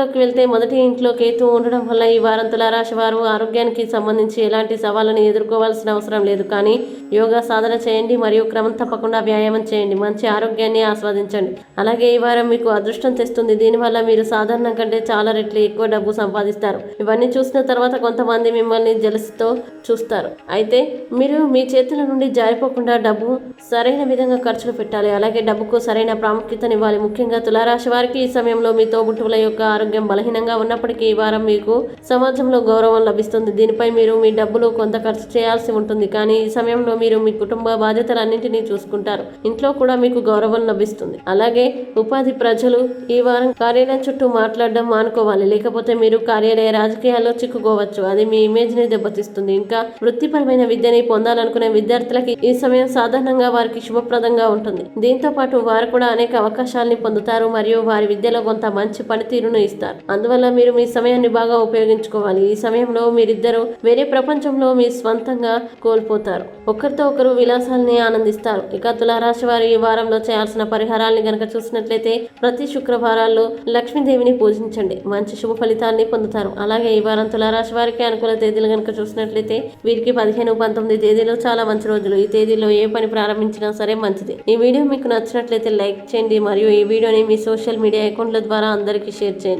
వివరాలకు వెళ్తే మొదటి ఇంట్లో కేతు ఉండడం వల్ల ఈ వారం తులారాశి వారు ఆరోగ్యానికి సంబంధించి ఎలాంటి సవాళ్ళను ఎదుర్కోవాల్సిన అవసరం లేదు. కానీ యోగా సాధన చేయండి మరియు క్రమం తప్పకుండా వ్యాయామం చేయండి. మంచి ఆరోగ్యాన్ని ఆస్వాదించండి. అలాగే ఈ వారం మీకు అదృష్టం తెస్తుంది. దీనివల్ల మీరు సాధారణం కంటే చాలా రెట్లు ఎక్కువ డబ్బు సంపాదిస్తారు. ఇవన్నీ చూసిన తర్వాత కొంతమంది మిమ్మల్ని జలసితో చూస్తారు. అయితే మీరు మీ చేతుల నుండి జారిపోకుండా డబ్బు సరైన విధంగా ఖర్చులు పెట్టాలి. అలాగే డబ్బుకు సరైన ప్రాముఖ్యతనివ్వాలి. ముఖ్యంగా తులారాశి వారికి ఈ సమయంలో మీ తోబుట్టువుల యొక్క ఆరోగ్యం బలహీనంగా ఉన్నప్పటికీ ఈ వారం మీకు సమాజంలో గౌరవం లభిస్తుంది. దీనిపై మీరు మీ డబ్బులు కొంత ఖర్చు చేయాల్సి ఉంటుంది. కానీ ఈ సమయంలో మీరు మీ కుటుంబ బాధ్యతలన్నింటినీ చూసుకుంటారు. ఇంట్లో కూడా మీకు గౌరవం లభిస్తుంది. అలాగే ఉపాధి ప్రజలు ఈ వారం కార్యాలయం చుట్టూ మాట్లాడడం మానుకోవాలి. లేకపోతే మీరు కార్యాలయ రాజకీయాల్లో చిక్కుకోవచ్చు. అది మీ ఇమేజ్ని దెబ్బతీస్తుంది. ఇంకా వృత్తిపరమైన విద్యని పొందాలనుకునే విద్యార్థులకి ఈ సమయం సాధారణంగా వారికి శుభప్రదంగా ఉంటుంది. దీంతో పాటు వారు కూడా అనేక అవకాశాలని పొందుతారు. మరియు వారి విద్యలో కొంత మంచి పనితీరును ఇస్తారు అందువల్ల మీరు మీ సమయాన్ని బాగా ఉపయోగించుకోవాలి. ఈ సమయంలో మీరిద్దరూ వేరే ప్రపంచంలో మీ స్వంతంగా కోల్పోతారు. ఒకరితో ఒకరు విలాసాలని ఆనందిస్తారు. ఇక తులారాశి వారు ఈ వారంలో చేయాల్సిన పరిహారాల్ని గనక చూసినట్లయితే ప్రతి శుక్రవారాల్లో లక్ష్మీదేవిని పూజించండి. మంచి శుభ ఫలితాన్ని పొందుతారు. అలాగే ఈ వారం తులారాశి వారికి అనుకూల తేదీలు గనక చూసినట్లయితే వీరికి పదిహేను పంతొమ్మిది తేదీలు చాలా మంచి రోజులు. ఈ తేదీలో ఏ పని ప్రారంభించినా సరే మంచిది. ఈ వీడియో మీకు నచ్చినట్లయితే లైక్ చేయండి. మరియు ఈ వీడియోని మీ సోషల్ మీడియా అకౌంట్ల ద్వారా అందరికీ షేర్ చేయండి.